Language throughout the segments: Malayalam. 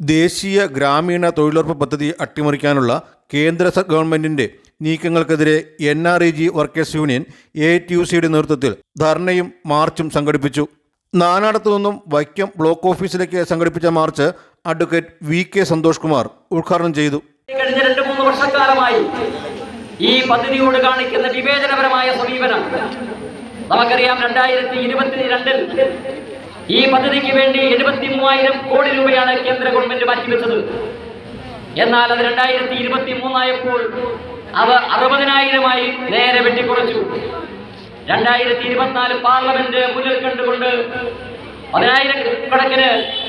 ദേശീയ ഗ്രാമീണ തൊഴിലുറപ്പ് പദ്ധതി അട്ടിമറിക്കാനുള്ള കേന്ദ്ര ഗവൺമെന്റിന്റെ നീക്കങ്ങൾക്കെതിരെ N R E G workers union A T U സിയുടെ നേതൃത്വത്തിൽ ധർണയും മാർച്ചും സംഘടിപ്പിച്ചു. നാനാടത്തു നിന്നും വൈക്കം ബ്ലോക്ക് ഓഫീസിലേക്ക് സംഘടിപ്പിച്ച march advocate V K Santhosh Kumar ഉദ്ഘാടനം ചെയ്തു. കഴിഞ്ഞ രണ്ട് മൂന്ന് വർഷക്കാലമായി ഈ പദ്ധതിയോട് കാണിക്കുന്ന വിവേചനപരമായ സമീപനം നമുക്കറിയാം രണ്ടായിരത്തി ഇരുപത്തിരണ്ടിൽ ഈ പദ്ധതിക്ക് വേണ്ടി എഴുപത്തി മൂവായിരം കോടി രൂപയാണ് കേന്ദ്ര ഗവൺമെന്റ് മാറ്റിവെച്ചത്. എന്നാൽ അത് രണ്ടായിരത്തി ഇരുപത്തി മൂന്നായപ്പോൾ അത് അറുപതിനായിരമായി നേരെ വെട്ടിക്കുറച്ചു. രണ്ടായിരത്തി ഇരുപത്തിനാല് പാർലമെന്റ് മുന്നിൽ കണ്ടുകൊണ്ട് പതിനായിരം കണക്കിന്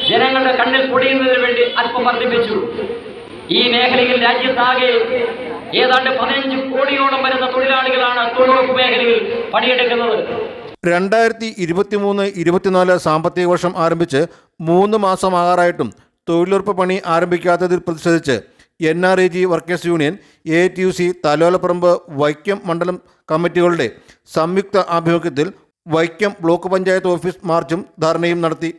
ജനങ്ങളുടെ കണ്ണിൽ പൊടിയുന്നതിന് വേണ്ടി അല്പം വർദ്ധിപ്പിച്ചു. ഈ മേഖലയിൽ രാജ്യത്താകെ ഏതാണ്ട് പതിനഞ്ച് കോടിയോളം വരുന്ന തൊഴിലാളികളാണ് തൊഴിലുറപ്പ് മേഖലയിൽ പണിയെടുക്കുന്നത്. രണ്ടായിരത്തി ഇരുപത്തിമൂന്ന് ഇരുപത്തിനാല് സാമ്പത്തിക വർഷം ആരംഭിച്ച് മൂന്ന് മാസമാകാറായിട്ടും തൊഴിലുറപ്പ് പണി ആരംഭിക്കാത്തതിൽ പ്രതിഷേധിച്ച് N R A G workers union A T U C Thalayolaparambu Vaikom മണ്ഡലം കമ്മിറ്റികളുടെ സംയുക്ത ആഭിമുഖ്യത്തിൽ വൈക്കം ബ്ലോക്ക് പഞ്ചായത്ത് ഓഫീസ് മാർച്ചും ധർണയും നടത്തി.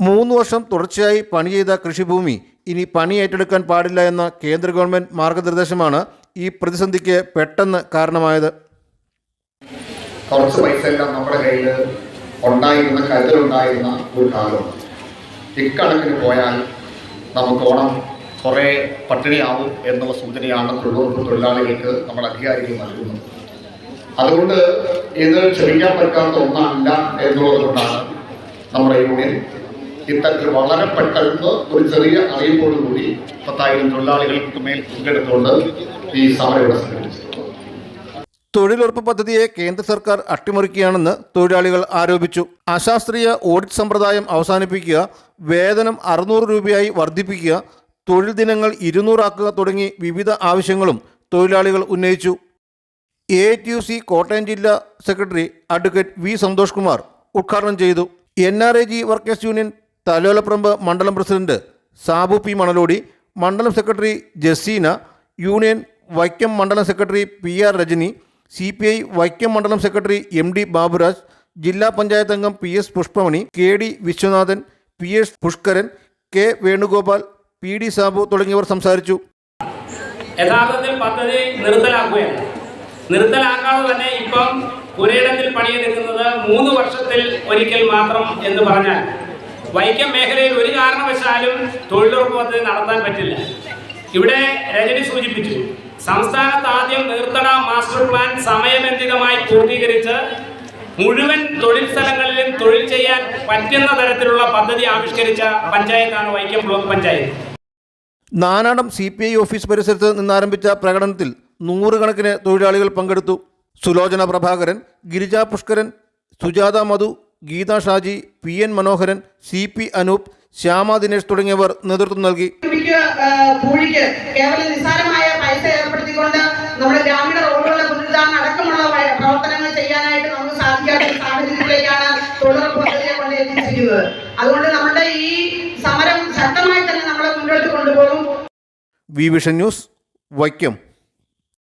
മൂന്ന് വർഷം തുടർച്ചയായി പണി ചെയ്ത കൃഷിഭൂമി ഇനി പണി ഏറ്റെടുക്കാൻ പാടില്ല എന്ന കേന്ദ്ര ഗവൺമെന്റ് മാർഗനിർദ്ദേശമാണ് ഈ പ്രതിസന്ധിക്ക് പെട്ടെന്ന് കാരണമായത്. കുറച്ച് പൈസ എല്ലാം നമ്മുടെ കയ്യിൽ ഉണ്ടായിരുന്ന കരുതലുണ്ടായിരുന്ന ഒരു കാലം. ഇക്കണക്കിന് പോയാൽ നമുക്ക് ഓണം കുറേ പട്ടിണിയാവും എന്നുള്ള സൂചനയാണ് തൊഴിലുറപ്പ് തൊഴിലാളികൾക്ക് നമ്മൾ അധികാരികൾ നൽകുന്നത്. അതുകൊണ്ട് ഇത് ക്ഷമിക്കാൻ പറ്റാത്ത ഒന്നല്ല എന്നുള്ളത് കൊണ്ടാണ് നമ്മുടെ യൂണിയൻ ഇത്തരത്തിൽ വളരെ പെട്ടെന്ന് ഒരു ചെറിയ അറിയിപ്പോടുകൂടി പത്തായിരം തൊഴിലാളികൾക്ക് മേൽ പങ്കെടുത്തുകൊണ്ട് ഈ സമരം ഇവിടെ സംഘടിപ്പിച്ചത്. തൊഴിലുറപ്പ് പദ്ധതിയെ കേന്ദ്ര സർക്കാർ അട്ടിമറിക്കുകയാണെന്ന് തൊഴിലാളികൾ ആരോപിച്ചു. അശാസ്ത്രീയ ഓഡിറ്റ് സമ്പ്രദായം അവസാനിപ്പിക്കുക വേതനം അറുന്നൂറ് രൂപയായി വർദ്ധിപ്പിക്കുക തൊഴിൽ ദിനങ്ങൾ ഇരുന്നൂറാക്കുക തുടങ്ങി വിവിധ ആവശ്യങ്ങളും തൊഴിലാളികൾ ഉന്നയിച്ചു. A T U C Kottayam ജില്ലാ secretary advocate V Santhosh Kumar ഉദ്ഘാടനം ചെയ്തു. N R A G workers union Thalayolaparambu മണ്ഡലം പ്രസിഡന്റ് സാബു പി മണലോടി മണ്ഡലം സെക്രട്ടറി ജസീന യൂണിയൻ വൈക്കം മണ്ഡലം secretary P R Rajani C P I Vaikom മണ്ഡലം സെക്രട്ടറി എം ഡി ബാബുരാജ് ജില്ലാ പഞ്ചായത്ത് അംഗം P S Pushpamani K D Viswanathan P S Pushkaran K Venugopal P D Sabu തുടങ്ങിയവർ സംസാരിച്ചു. യഥാർത്ഥത്തിൽ പദ്ധതി നിർത്തലാക്കുകയാണ്. നിർത്തലാക്കാതെ തന്നെ ഇപ്പം പുരയിടത്തിൽ പണിയെടുക്കുന്നത് മൂന്ന് വർഷത്തിൽ ഒരിക്കൽ മാത്രം എന്ന് പറഞ്ഞാൽ വൈക്കം മേഖലയിൽ ഒരു കാരണവശാലും തൊഴിലുറപ്പ് പദ്ധതി നടത്താൻ പറ്റില്ല. ഇവിടെ രജനി സൂചിപ്പിച്ചു. സംസ്ഥാനത്ത് ആദ്യം നീർത്തട മാസ്റ്റർ പ്ലാൻ സമയബന്ധിതമായി പൂർത്തീകരിച്ച് മുഴുവൻ തൊഴിൽ സ്ഥലങ്ങളിലും തൊഴിൽ ചെയ്യാൻ പറ്റുന്ന തരത്തിലുള്ള പദ്ധതി ആവിഷ്കരിച്ച പഞ്ചായത്താണ് Vaikom block panchayat. Nanadam C P I office പരിസരത്ത് നിന്നാരംഭിച്ച പ്രകടനത്തിൽ നൂറുകണക്കിന് തൊഴിലാളികൾ പങ്കെടുത്തു. Sulochana Prabhakaran Girija Pushkaran Sujatha Madhu Geetha Shaji P N Manoharan C P Anoop Shyama Dinesh തുടങ്ങിയവർ നേതൃത്വം നൽകി. കേവലം നിസ്സാരമായ പൈസ ഏർപ്പെടുത്തിക്കൊണ്ട് നമ്മുടെ ഗ്രാമീണ റോഡുകളുടെ പുനരുദ്ധാരണം അടക്കമുള്ള പ്രവർത്തനങ്ങൾ ചെയ്യാനായിട്ട് നമുക്ക് സാധിക്കാത്ത സാഹചര്യത്തിലേക്കാണ് തൊഴിലുറപ്പ് പദ്ധതിയെ കൊണ്ട് എത്തിച്ചിരിക്കുന്നത്. അതുകൊണ്ട് നമ്മുടെ ഈ സമരം ശക്തമായി തന്നെ നമ്മളെ മുന്നോട്ട് കൊണ്ടുപോകും. V vision news Vaikom.